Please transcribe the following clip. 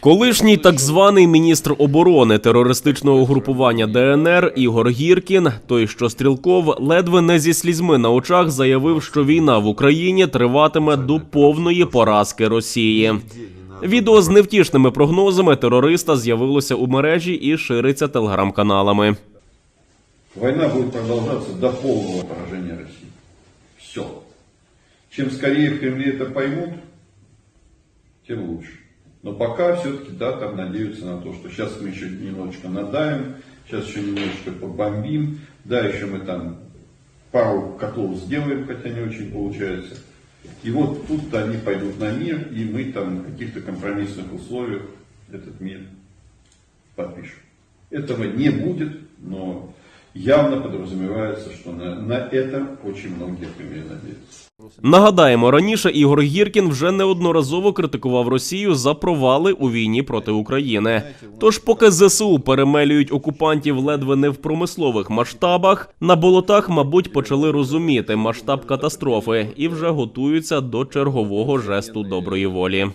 Колишній так званий міністр оборони терористичного угрупування ДНР Ігор Гіркін, той що стрілков, ледве не зі слізьми на очах заявив, що війна в Україні триватиме до повної поразки Росії. Відео з невтішними прогнозами терориста з'явилося у мережі і шириться телеграм-каналами. Война будет продолжаться до полного поражения России. Все. Чем скорее в Кремле это поймут, тем лучше. Но пока все-таки, да, там надеются на то, что сейчас мы еще немножечко надавим, сейчас еще немножечко побомбим, да, еще мы там пару котлов сделаем, хотя не очень получается. И вот тут они пойдут на мир, и мы там на каких-то компромиссных условиях этот мир подпишем. Этого не будет, но явно подразумевается, что на, на это очень многие Кремле надеются. Нагадаємо, раніше Ігор Гіркін вже неодноразово критикував Росію за провали у війні проти України. Тож, поки ЗСУ перемелюють окупантів ледве не в промислових масштабах, на болотах, мабуть, почали розуміти масштаб катастрофи і вже готуються до чергового жесту доброї волі.